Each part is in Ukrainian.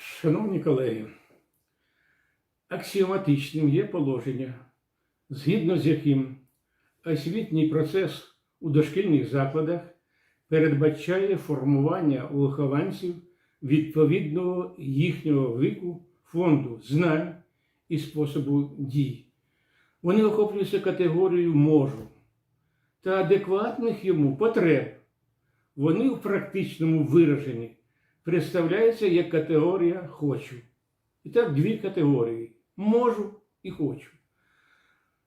Шановні колеги, аксіоматичним є положення, згідно з яким освітній процес у дошкільних закладах передбачає формування у вихованців відповідного їхнього віку фонду знань і способу дій. Вони охоплюються категорією можу та адекватних йому потреб. Вони в практичному вираженні представляються як категорія хочу. І так, дві категорії можу і хочу.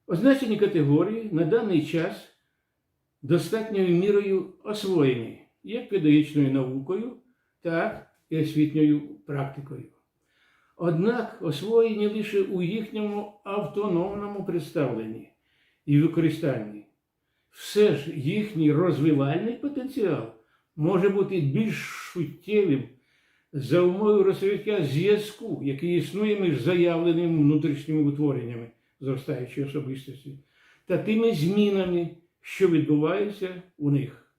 Означені категорії на даний час достатньою мірою освоєні як педагогічною наукою, так і освітньою практикою. Однак освоєні лише у їхньому автономному представленні і використанні. Все ж їхній розвивальний потенціал може бути більш суттєвим за умовою розвиття зв'язку, який існує між заявленими внутрішніми утвореннями зростаючої особистості та тими змінами, що відбуваються у них.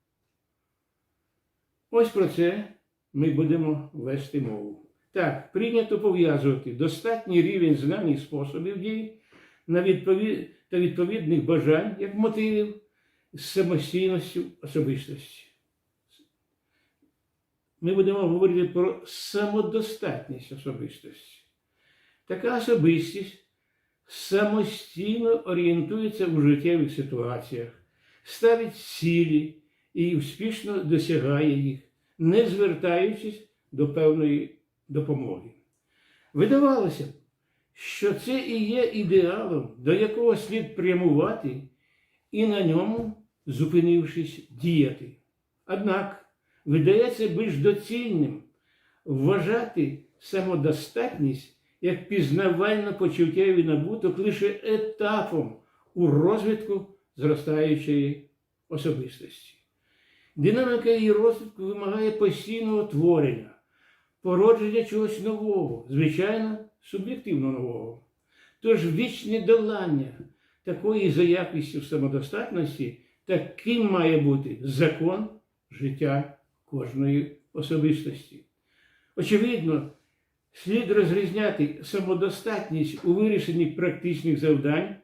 Ось про це ми будемо вести мову. Так, прийнято пов'язувати достатній рівень знань і способів дій та відповідних бажань як мотивів з самостійністю особистості. Ми будемо говорити про самодостатність особистості. Така особистість самостійно орієнтується у життєвих ситуаціях, ставить цілі і успішно досягає їх, не звертаючись до певної допомоги. Видавалося б, що це і є ідеалом, до якого слід прямувати і на ньому, зупинившись, діяти. Однак видається більш доцільним вважати самодостатність як пізнавально почуттєвий набуток лише етапом у розвитку зростаючої особистості. Динаміка її розвитку вимагає постійного творення, породження чогось нового, звичайно, суб'єктивно нового. Тож вічне долання такої за якістю самодостатності, таким має бути закон життя кожної особистості. Очевидно, слід розрізняти самодостатність у вирішенні практичних завдань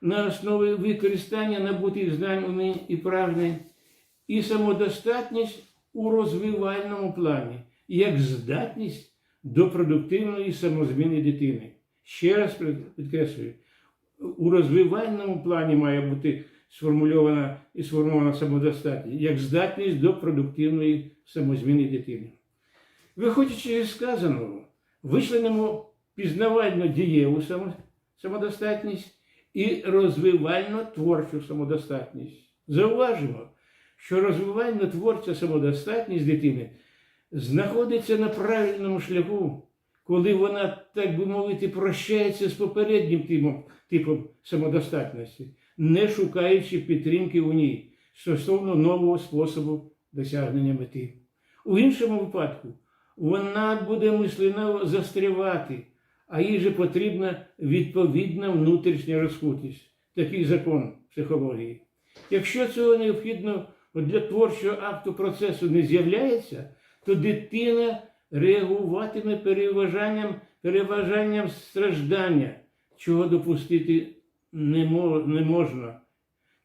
на основі використання набутих знань умінь і прагнень, і самодостатність у розвивальному плані, як здатність до продуктивної самозміни дитини. Ще раз підкреслюю, у розвивальному плані має бути сформульована і сформована самодостатність, як здатність до продуктивної самозміни дитини. Виходячи з сказаного, вичленимо пізнавально дієву самодостатність і розвивально творчу самодостатність. Зауважимо, що розвивально творча самодостатність дитини знаходиться на правильному шляху, коли вона, так би мовити, прощається з попереднім типом, типом самодостатності, не шукаючи підтримки у ній стосовно нового способу досягнення мети. У іншому випадку вона буде мислено застрявати, а їй же потрібна відповідна внутрішня розкутість, такий закон психології. Якщо цього необхідно для творчого акту процесу не з'являється, то дитина реагуватиме переважанням, переважанням страждання, чого допустити не можна.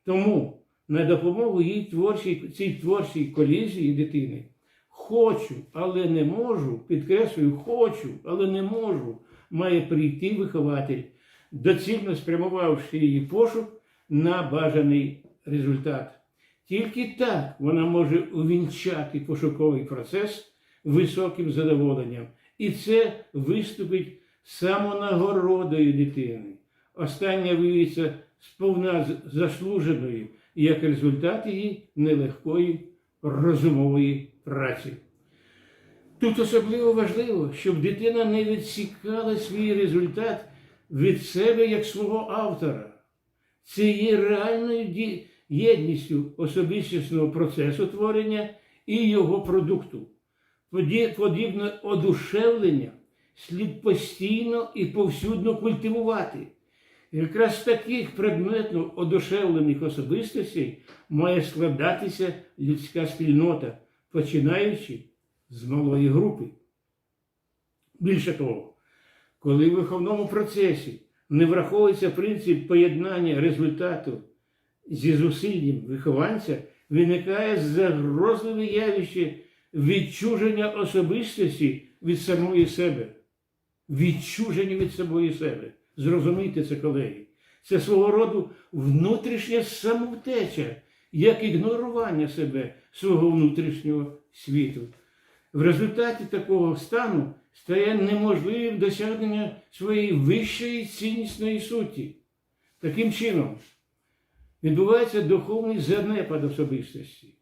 Тому на допомогу їй творчій, цій творчій колізії дитини хочу, але не можу, підкреслюю, хочу, але не можу, має прийти вихователь, доцільно спрямувавши її пошук на бажаний результат. Тільки так вона може увінчати пошуковий процес високим задоволенням. І це виступить самонагородою дитини. Остання виявиться сповна заслуженою як результат її нелегкої розумової праці. Тут особливо важливо, щоб дитина не відсікала свій результат від себе як свого автора. Це є реальною єдністю особистісного процесу творення і його продукту. Подібне одушевлення слід постійно і повсюдно культивувати. Якраз таких предметно одушевлених особистостей має складатися людська спільнота, починаючи з малої групи. Більше того, коли в виховному процесі не враховується принцип поєднання результату зі зусиллям вихованця, виникає загрозливе явище відчуження особистості від самої себе. Відчуження від самої себе. Зрозумійте це, колеги. Це свого роду внутрішня самовтеча, як ігнорування себе, свого внутрішнього світу. В результаті такого стану стає неможливим досягнення своєї вищої ціннісної суті. Таким чином, відбувається духовний занепад особистості.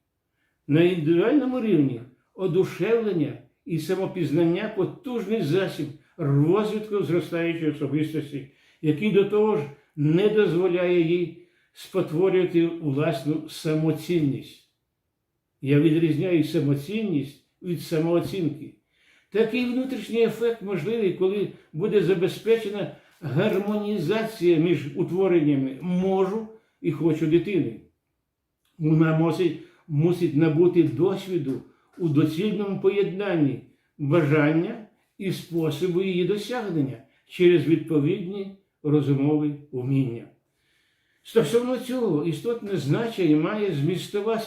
На індивідуальному рівні одушевлення і самопізнання потужний засіб розвитку зростаючої особистості, який до того ж не дозволяє їй спотворювати власну самоцінність. Я відрізняю самоцінність від самооцінки. Такий внутрішній ефект можливий, коли буде забезпечена гармонізація між утвореннями можу і хочу дитини. Вона мусить, мусить набути досвіду у доцільному поєднанні бажання і способу її досягнення через відповідні розумові вміння. Стосовно цього, істотне значення має змістова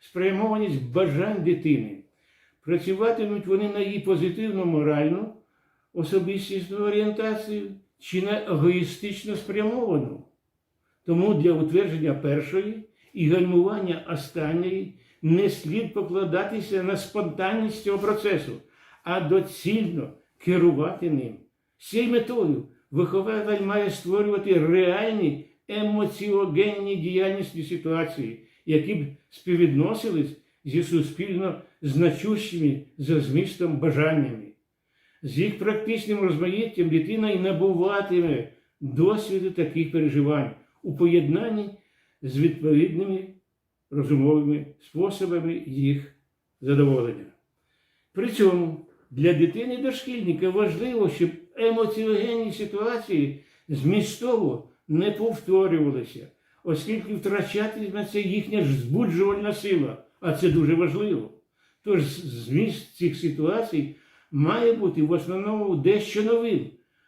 спрямованість бажань дитини. Працюватимуть вони на її позитивну моральну особистісну орієнтацію чи на егоїстично спрямовану. Тому для утвердження першої і гальмування останньої не слід покладатися на спонтанність цього процесу, а доцільно керувати ним. З цією метою вихователь має створювати реальні емоціогенні діяльності ситуації, які б співвідносились зі суспільно значущими за змістом бажаннями. З їх практичним розмаїттям дитина і набуватиме досвіду таких переживань у поєднанні з відповідними розумовими способами їх задоволення. При цьому для дитини дошкільника важливо, щоб емоціогенні ситуації змістово не повторювалися, оскільки втрачатиметься їхня ж збуджувальна сила, а це дуже важливо. Тож зміст цих ситуацій має бути в основному дещо новим.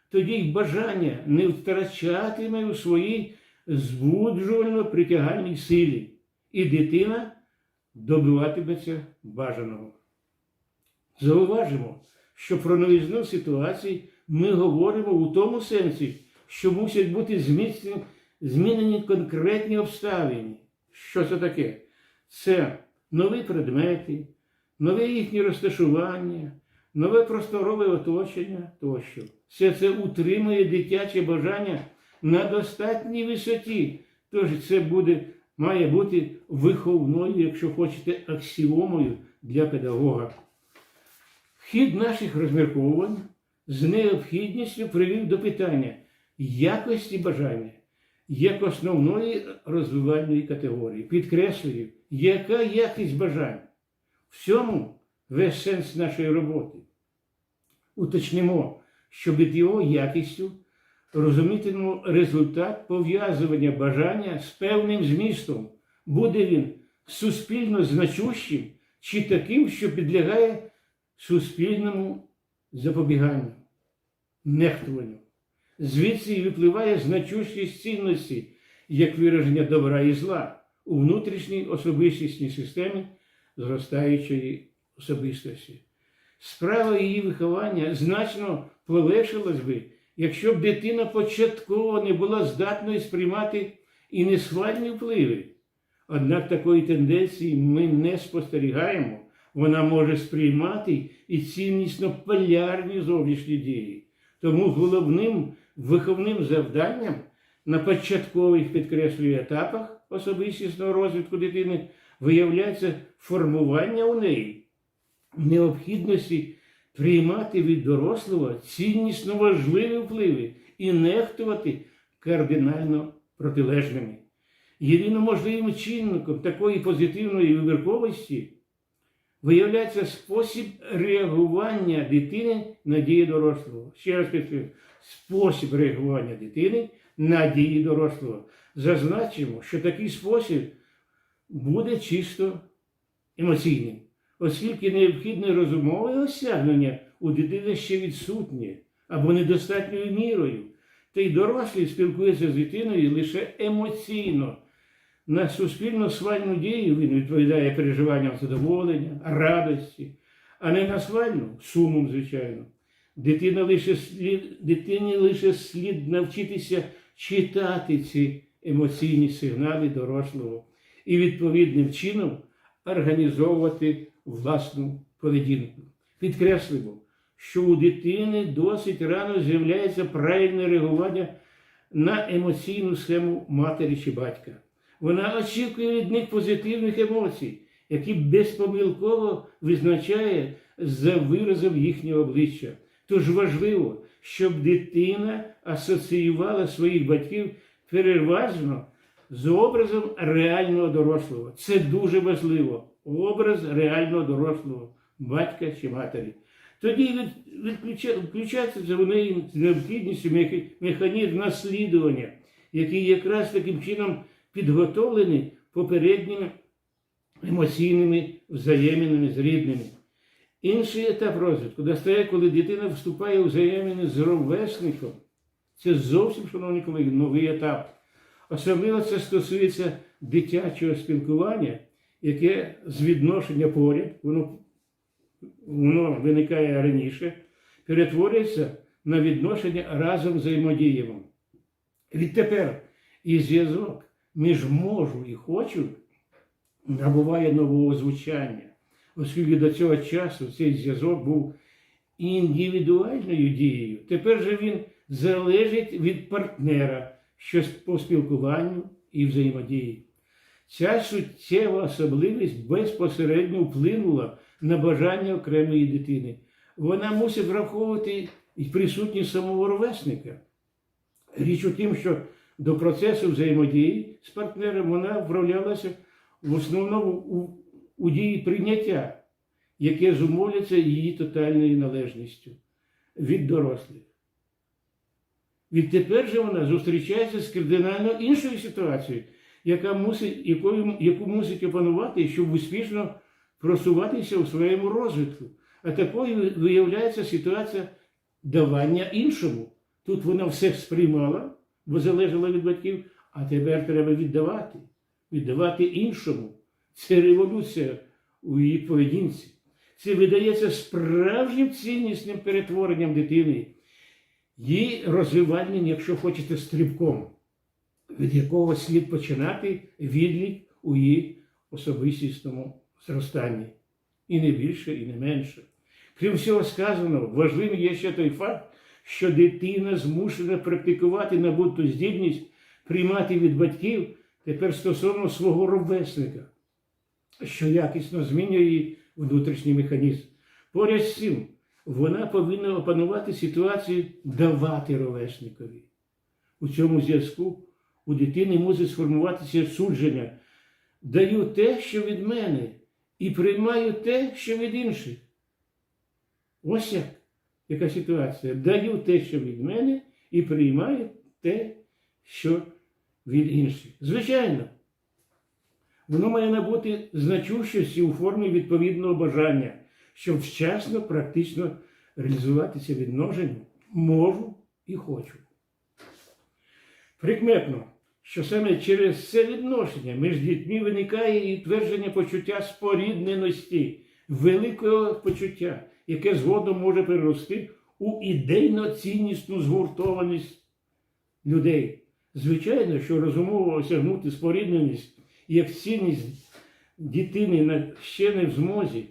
Тоді й бажання не втрачатиме у своїй збуджувально притягальній силі, і дитина добиватиметься бажаного. Зауважимо, що про новізну ситуації ми говоримо у тому сенсі, що мусять бути змінені конкретні обставини. Що це таке? Це нові предмети, нове їхнє розташування, нове просторове оточення тощо. Все це утримує дитяче бажання на достатній висоті. Тож це буде, має бути виховною, якщо хочете, аксіомою для педагога. Хід наших розмірковувань з необхідністю привів до питання якості бажання як основної розвивальної категорії. Підкреслюю, яка якість бажань? В цьому весь сенс нашої роботи. Уточнимо, що під його якістю розумітимемо результат пов'язування бажання з певним змістом. Буде він суспільно значущим чи таким, що підлягає суспільному запобіганню, нехтуванню. Звідси і випливає значущість цінності як вираження добра і зла у внутрішній особистісній системі зростаючої особистості. Справа її виховання значно полегшилась би, якщо б дитина початково не була здатною сприймати і несхвальні впливи. Однак такої тенденції ми не спостерігаємо. Вона може сприймати і ціннісно полярні зовнішні дії. Тому головним виховним завданням на початкових підкреслюю етапах особистісного розвитку дитини виявляється формування у неї необхідності приймати від дорослого ціннісно важливі впливи і нехтувати кардинально протилежними. Єдино можливим чинником такої позитивної вибірковості виявляється спосіб реагування дитини на дії дорослого. Ще раз підкреслюю, спосіб реагування дитини на дії дорослого. Зазначимо, що такий спосіб буде чисто емоційним, оскільки необхідне розумове осягнення у дитини ще відсутнє або недостатньою мірою. Та й дорослі спілкуються з дитиною лише емоційно. На суспільно свальну дію він відповідає переживанням задоволення, радості, а не на свальну сумом, звичайно. Дитина лише слід, дитині лише слід навчитися читати ці емоційні сигнали дорослого і відповідним чином організовувати власну поведінку. Підкреслимо, що у дитини досить рано з'являється правильне реагування на емоційну схему матері чи батька. Вона очікує від них позитивних емоцій, які безпомилково визначає за виразом їхнього обличчя. Тож важливо, щоб дитина асоціювала своїх батьків переважно з образом реального дорослого. Це дуже важливо. Образ реального дорослого, батька чи матері. Тоді включається в неї необхідністю механізм наслідування, який якраз таким чином підготовлений попередніми емоційними взаєминами з рідними. Інший етап розвитку настає, коли дитина вступає у взаємини з ровесником. Це зовсім, шановні колеги, новий етап. Особливо це стосується дитячого спілкування, яке з відношення поряд, воно, воно виникає раніше, перетворюється на відношення разом взаємодіємо. Відтепер і зв'язок між можу і хочу набуває нового звучання, оскільки до цього часу цей зв'язок був індивідуальною дією. Тепер же він залежить від партнера, що по спілкуванню і взаємодії. Ця суттєва особливість безпосередньо вплинула на бажання окремої дитини. Вона мусить враховувати і присутність самого ровесника. Річ у тім, що до процесу взаємодії з партнером вона вправлялася в основному у, у дії прийняття, яке зумовляться її тотальною належністю від дорослих. Відтепер же вона зустрічається з кардинально іншою ситуацією, яка мусить, якою, яку мусить опанувати, щоб успішно просуватися у своєму розвитку. А такою виявляється ситуація давання іншому. Тут вона все сприймала, бо залежала від батьків, а тепер треба віддавати, віддавати іншому. Це революція у її поведінці. Це видається справжнім ціннісним перетворенням дитини, її розвиванням, якщо хочете, стрибком, від якого слід починати відлік у її особистісному зростанні. І не більше, і не менше. Крім всього сказаного, важливим є ще той факт, що дитина змушена практикувати набуту здібність приймати від батьків тепер стосовно свого ровесника, що якісно змінює її внутрішній механізм. Поряд з цим, вона повинна опанувати ситуацію давати ровесникові. У цьому зв'язку у дитини мусить сформуватися судження. Даю те, що від мене, і приймаю те, що від інших. Ось як, яка ситуація. Даю те, що від мене, і приймаю те, що від інших. Звичайно, воно має набути значущості у формі відповідного бажання, щоб вчасно, практично реалізуватися відношенням можу і хочу. Прикметно, що саме через це відношення між дітьми виникає і твердження почуття спорідненості, великого почуття, яке згодом може перерости у ідейно ціннісну згуртованість людей. Звичайно, що розумово осягнути спорідненість як цінність дитини ще не в змозі,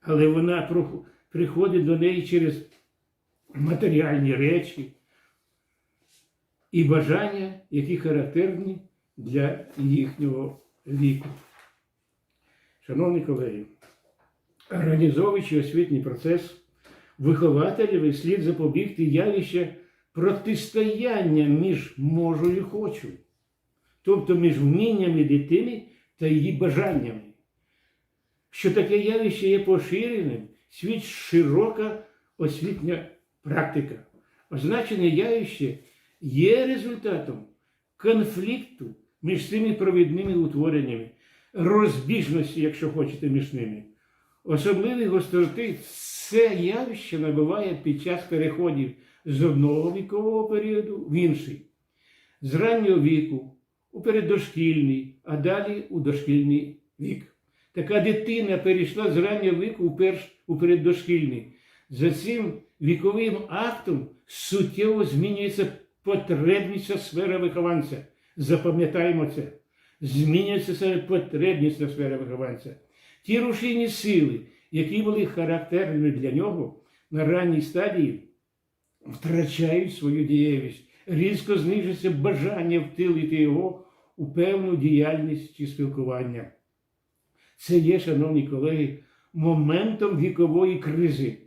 але вона приходить до неї через матеріальні речі і бажання, які характерні для їхнього віку. Шановні колеги, організовуючи освітній процес, вихователеві слід запобігти явище протистояння між можу і хочу, тобто між вміннями дитини та її бажаннями. Що таке явище є поширеним, свідчить широка освітня практика. Означене явище є результатом конфлікту між цими провідними утвореннями, розбіжності, якщо хочете, між ними. Особливої гостроти це явище набуває під час переходів з одного вікового періоду в інший, з раннього віку у переддошкільний, а далі у дошкільний вік. Така дитина перейшла з раннього віку у, перш, у переддошкільний. За цим віковим актом суттєво змінюється потребність сфера вихованця. Запам'ятаємо це. Змінюється потребність сфера вихованця. Ті рушійні сили, які були характерними для нього на ранній стадії, втрачають свою дієвість, різко знижується бажання втилити його у певну діяльність чи спілкування. Це є, шановні колеги, моментом вікової кризи,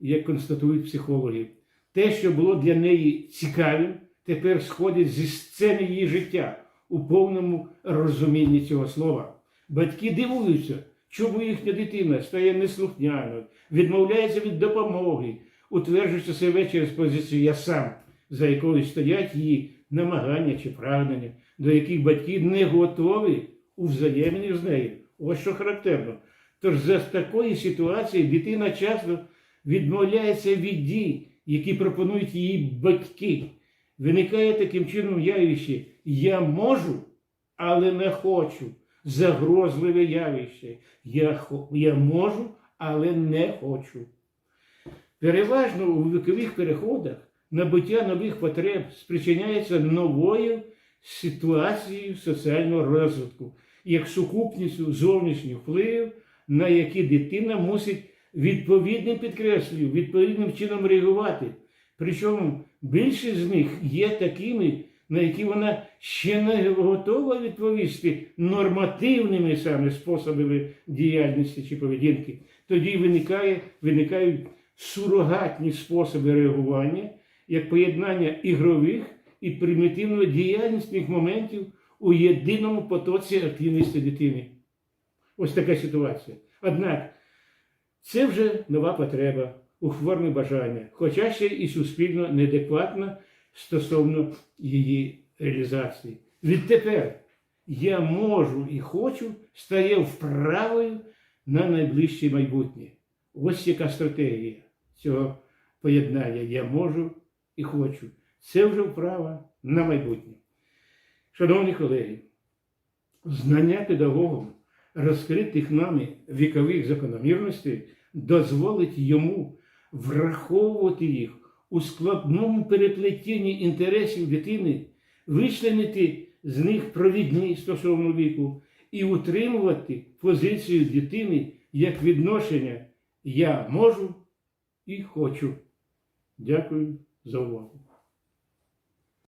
як констатують психологи. Те, що було для неї цікавим, тепер сходить зі сцени її життя у повному розумінні цього слова. Батьки дивуються, чому їхня дитина стає неслухняною, відмовляється від допомоги, утверджується себе через позицію я сам, за якою стоять її намагання чи прагнення, до яких батьки не готові у взаємні з нею. Ось що характерно. Тож за такої ситуації дитина часто відмовляється від дій, які пропонують її батьки. Виникає таким чином явище Я можу, але не хочу. Загрозливе явище. Я, я можу, але не хочу. Переважно у вікових переходах набуття нових потреб спричиняється новою ситуацією соціального розвитку, як сукупністю зовнішніх впливів, на які дитина мусить відповідним підкреслюю, відповідним чином реагувати. Причому більшість з них є такими, на які вона ще не готова відповісти нормативними саме способами діяльності чи поведінки. Тоді виникає, виникають сурогатні способи реагування, як поєднання ігрових і примітивно діяльнісних моментів у єдиному потоці активності дитини. Ось така ситуація. Однак це вже нова потреба, ухварне бажання, хоча ще і суспільно неадекватна стосовно її реалізації. Відтепер я можу і хочу стає вправою на найближче майбутнє. Ось яка стратегія цього поєднання. Я можу і хочу. Це вже вправа на майбутнє. Шановні колеги, знання педагогом розкритих нами вікових закономірностей дозволить йому враховувати їх у складному переплетінні інтересів дитини, вичленити з них провідні стосовно віку і утримувати позицію дитини як відношення Я можу і хочу. Дякую за увагу.